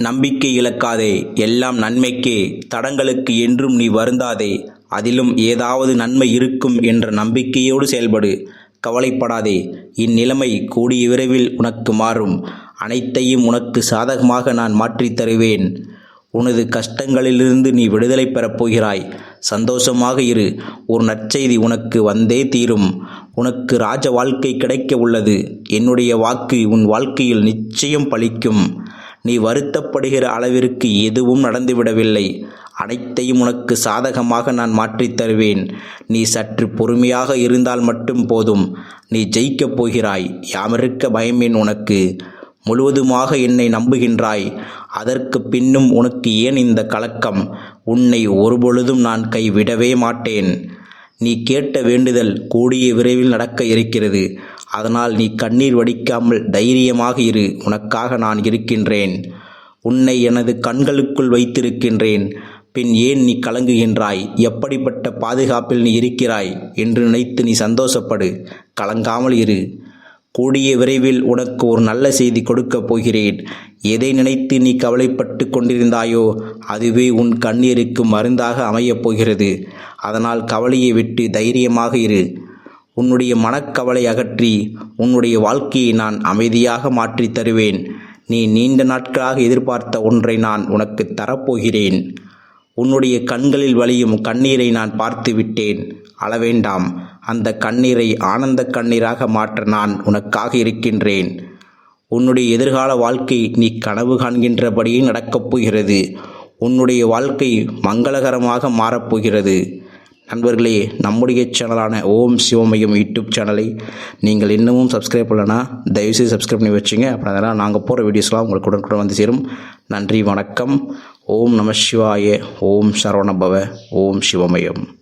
நம்பிக்கை இழக்காதே. எல்லாம் நன்மைக்கே. தடங்களுக்கு என்றும் நீ வருந்தாதே. அதிலும் ஏதாவது நன்மை இருக்கும் என்ற நம்பிக்கையோடு செயல்படு. கவலைப்படாதே. இந்நிலைமை கூடிய விரைவில் உனக்கு மாறும். அனைத்தையும் உனக்கு சாதகமாக நான் மாற்றித் தருவேன். உனது கஷ்டங்களிலிருந்து நீ விடுதலை பெறப் போகிறாய். சந்தோஷமாக இரு. ஒரு நற்செய்தி உனக்கு வந்தே தீரும். உனக்கு ராஜ வாழ்க்கை கிடைக்க உள்ளது. என்னுடைய வாக்கு உன் வாழ்க்கையில் நிச்சயம் பலிக்கும் நீ வருத்தப்படுகிற அளவிற்கு எதுவும் நடந்துவிடவில்லை. அனைத்தையும் உனக்கு சாதகமாக நான் மாற்றித் தருவேன். நீ சற்று பொறுமையாக இருந்தால் மட்டும் போதும். நீ ஜெயிக்கப் போகிறாய். யாமிருக்க பயமேன் உனக்கு? முழுவதுமாக என்னை நம்புகின்றாய். அதற்கு பின்னும் உனக்கு ஏன் இந்த கலக்கம்? உன்னை ஒருபொழுதும் நான் கைவிடவே மாட்டேன். நீ கேட்ட வேண்டுதல் கூடிய விரைவில் நடக்க இருக்கிறது. அதனால் நீ கண்ணீர் வடிக்காமல் தைரியமாக இரு. உனக்காக நான் இருக்கின்றேன். உன்னை எனது கண்களுக்குள் வைத்திருக்கின்றேன். பின் ஏன் நீ கலங்குகின்றாய்? எப்படிப்பட்ட பாதுகாப்பில் நீ இருக்கிறாய்? என்று நினைத்து நீ சந்தோஷப்படு. கலங்காமல் இரு. கூடிய விரைவில் உனக்கு ஒரு நல்ல செய்தி கொடுக்கப் போகிறேன். எதை நினைத்து நீ கவலைப்பட்டு கொண்டிருந்தாயோ அதுவே உன் கண்ணீருக்கு மருந்தாக அமையப் போகிறது. அதனால் கவலையை விட்டு தைரியமாக இரு. உன்னுடைய மனக்கவலை அகற்றி உன்னுடைய வாழ்க்கையை நான் அமைதியாக மாற்றித் தருவேன். நீ நீண்ட நாட்களாக எதிர்பார்த்த ஒன்றை நான் உனக்கு தரப்போகிறேன். உன்னுடைய கண்களில் வழியும் கண்ணீரை நான் பார்த்து விட்டேன். அளவேண்டாம் அந்த கண்ணீரை ஆனந்த கண்ணீராக மாற்ற நான் உனக்காக இருக்கின்றேன். உன்னுடைய எதிர்கால வாழ்க்கை நீ கனவு காண்கின்றபடியே நடக்கப் போகிறது. உன்னுடைய வாழ்க்கை மங்களகரமாக மாறப்போகிறது நண்பர்களே நம்முடைய சேனலான ஓம் சிவமயம் யூடியூப் சேனலை நீங்கள் இன்னமும் சப்ஸ்கிரைப் பண்ணலனா தயவுசெய்து சப்ஸ்கிரைப் பண்ணி வச்சுங்க. அப்புறம் அதெல்லாம் நாங்கள் போகிற வீடியோஸ்லாம் உங்களுக்கு உடனுக்குடன் வந்து சேரும். நன்றி வணக்கம். ஓம் நம சிவாய ஓம் சரவணபவ ஓம் சிவமயம்.